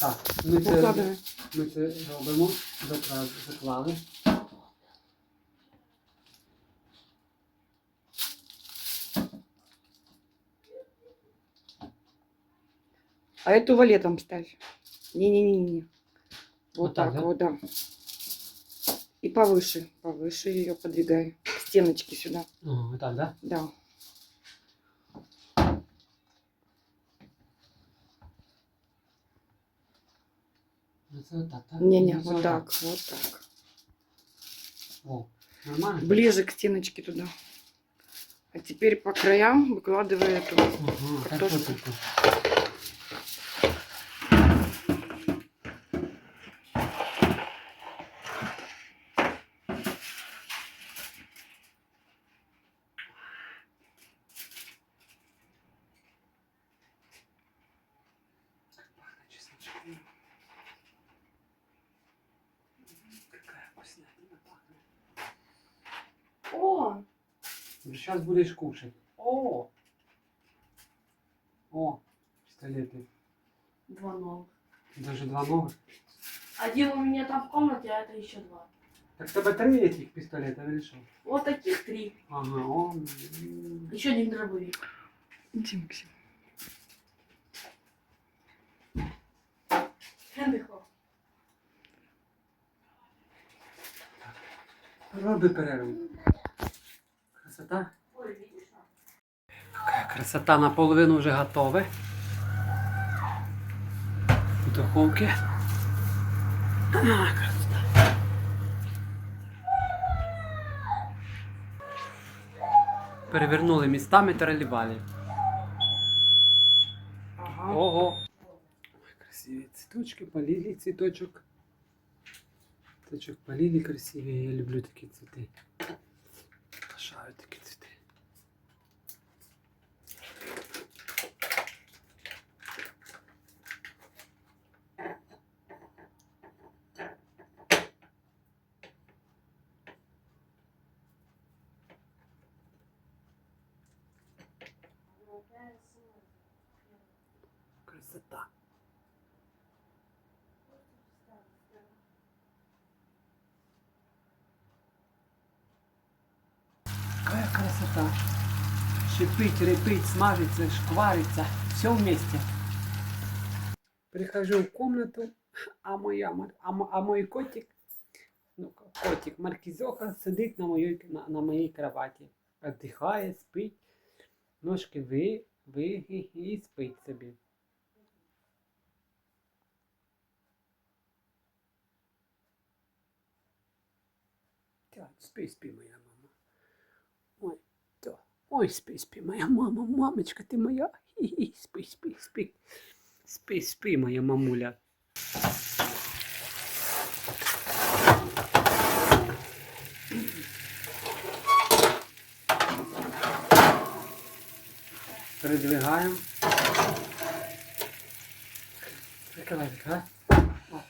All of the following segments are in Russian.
Так, ми це, Покладаю. ми це робимо, закла- заклали. А эту валетом ставь. Не-не-не-не. Вот, Вот так, так, да? вот, да. И повыше, повыше ее подвигай. К стеночке сюда. О, так, да? Да. Це отак, так? Не-не, це вот отак. так, вот так. О, нормально? Ближе к стеночке туда. А теперь по краям выкладывай эту. Ага, так Картошку. Сейчас будешь кушать. О! О, пистолеты. Два новых. Даже два новых. Один у меня там в комнате, а это еще два. Так тебе три этих пистолета решил. Вот таких три. Ага, он. Еще один дробовик. Иди, Максим. Роби перерву. Красота. Какая красота, наполовину уже готовы. В духовке. А, красота. Перевернули містами та. Ага. Ого. Ой, красиві цвіточки, полили цвіточок. Цвіточок полили красиві. Я люблю такі цвіти. 잘 뜯길 때. 그랬었다. Шипить, репить, смажится, шкварится. Все вместе. Прихожу в комнату, а моя, а, а мой котик, ну, котик Маркізоха сидить на моїй, на, на моїй кроваті. Отдихає, спить. Ножки ви, ви і, і спить собі. Так, спи, спи, моя мама. Ой, спи, спи, моя мама, мамочка, ти моя. Хі-хі, Спи, спи, спи. Спи, спи, моя мамуля. Передвигаємо. Прикривай. Вот.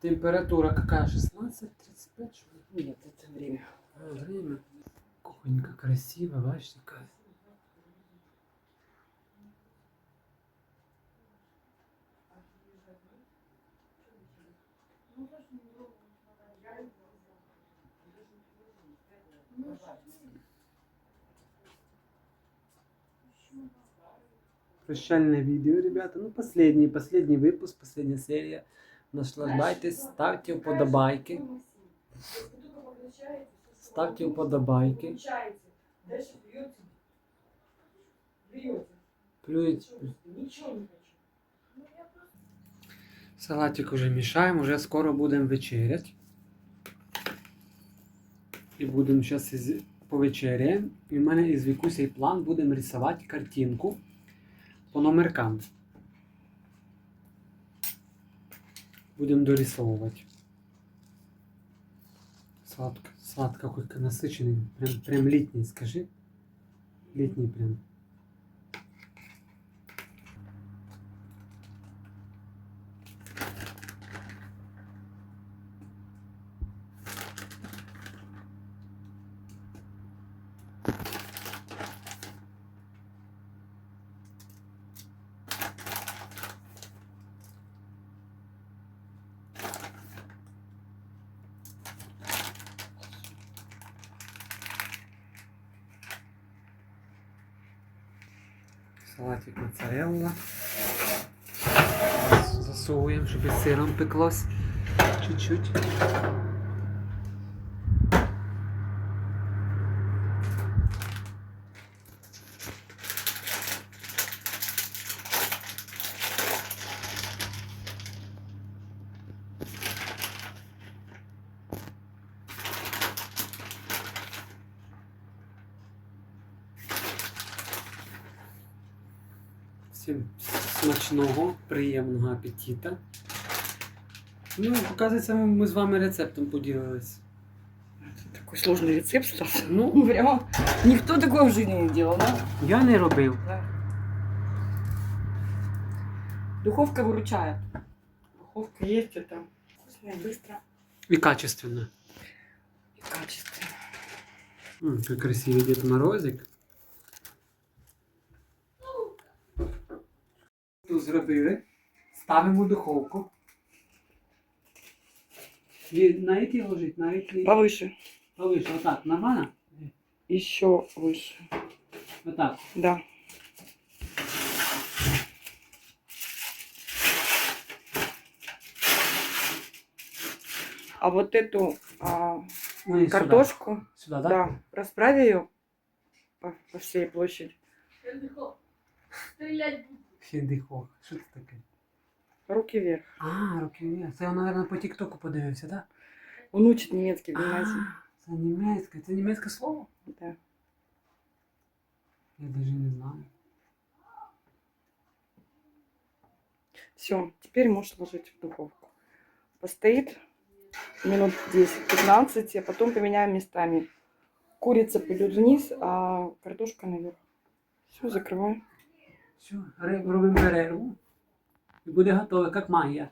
Температура какая? 16, 35? что ли? Нет, это время. А, время. Красивая, бачите. Прощальное видео, ребята. Ну, последний, последний выпуск, последняя серия. Наслаждайтесь, ставьте уподобайки. Ставьте уподобайки. Дальше плюете. Плюете. Плюють. Ничего не хочу. Салатик уже мішаємо, вже скоро будемо вечеряти. І будемо зараз із... повечеряємо. І в мене із Вікусей план будемо рисувати картинку по номеркам. Будемо дорисовувати. Салат, салат какой насичений. Прям, прям літній, скажи. Літній прям. Салатик моцарелла. Засовуємо, щоб сиром пеклось. Чуть-чуть. Всім смачного, приємного апетита. Ну, оказується, ми, ми з вами рецептом поділились. Это такой сложный рецепт стал. Ну, Ну, прямо никто такого в жизни не делал, да? я не робив. Да. Духовка выручает. Духовка есть, это вкусно и быстро. І качественно. И качественно. М, Який красивий Дід Морозик. зробили. Ставимо в духовку. І на який ложить? На який? Повыше. Повише, отак, нормально? Еще выше. Отак. Да. А вот эту а, Ну, і картошку, Сюди, сюди да, так? расправь ее по, по всей площади. Стрелять буду. Хідихо. Що це таке? Руки вверх. А, руки вверх. Це, мабуть, по тіктоку подивився, так? Он учит немецкий в гимназии. Це німецьке. Це німецьке слово? Да. Я навіть не знаю. Все, теперь можешь ложить в духовку. Постоит минут 10-15, а потом поменяем местами. Курица пойдет вниз, а картошка наверх. Все, закрываем. Все, робимо перерву. І буде готове, як магія.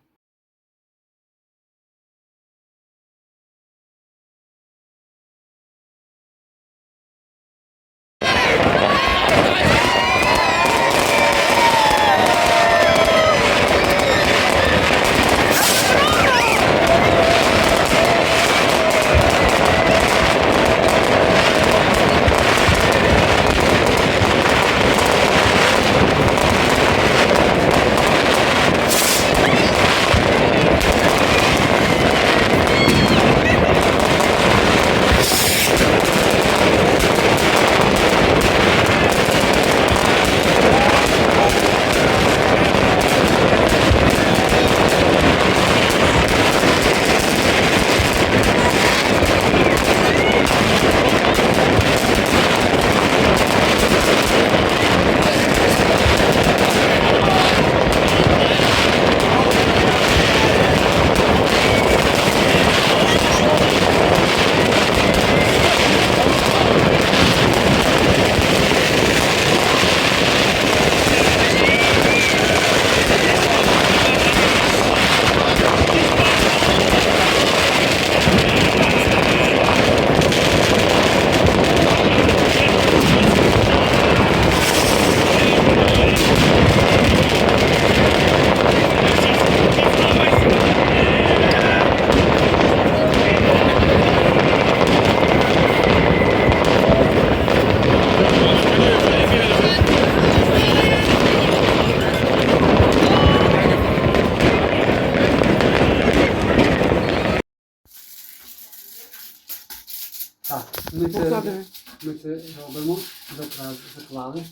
Так, ми це, ми це робимо, закла- заклали.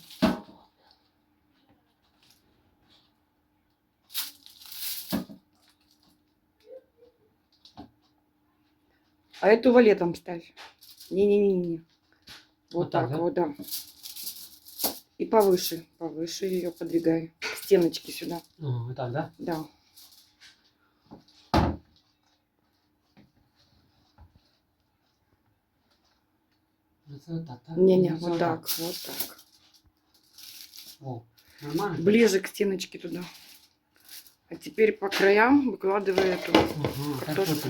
А эту валетом ставь. Не-не-не-не. Вот, Вот так, так, да? вот, да. И повыше, повыше ее подвигай. К стеночке сюда. О, так, да? Да. Отак, так? Не-не, Ну, вот отак. так, вот так. О, нормально? Ближе к стеночке туда. А теперь по краям выкладывай эту. Ага, так Картошку.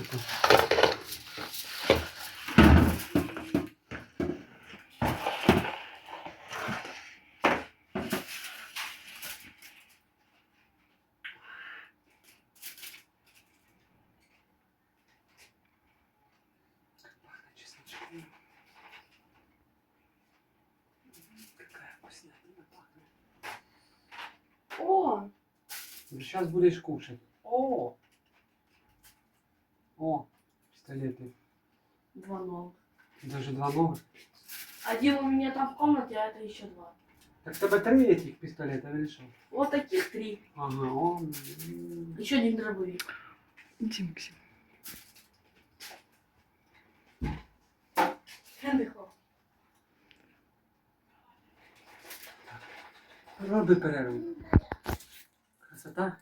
О, Сейчас будешь кушать. О! О, пистолеты. два новых. Даже два новых. Один у меня там в комнате, а это еще два. Так тебе три этих пистолета решил. Вот таких три. Ага, он. Еще один дробовик. Иди, Максим. Хендихо. Роби перерву. Красота.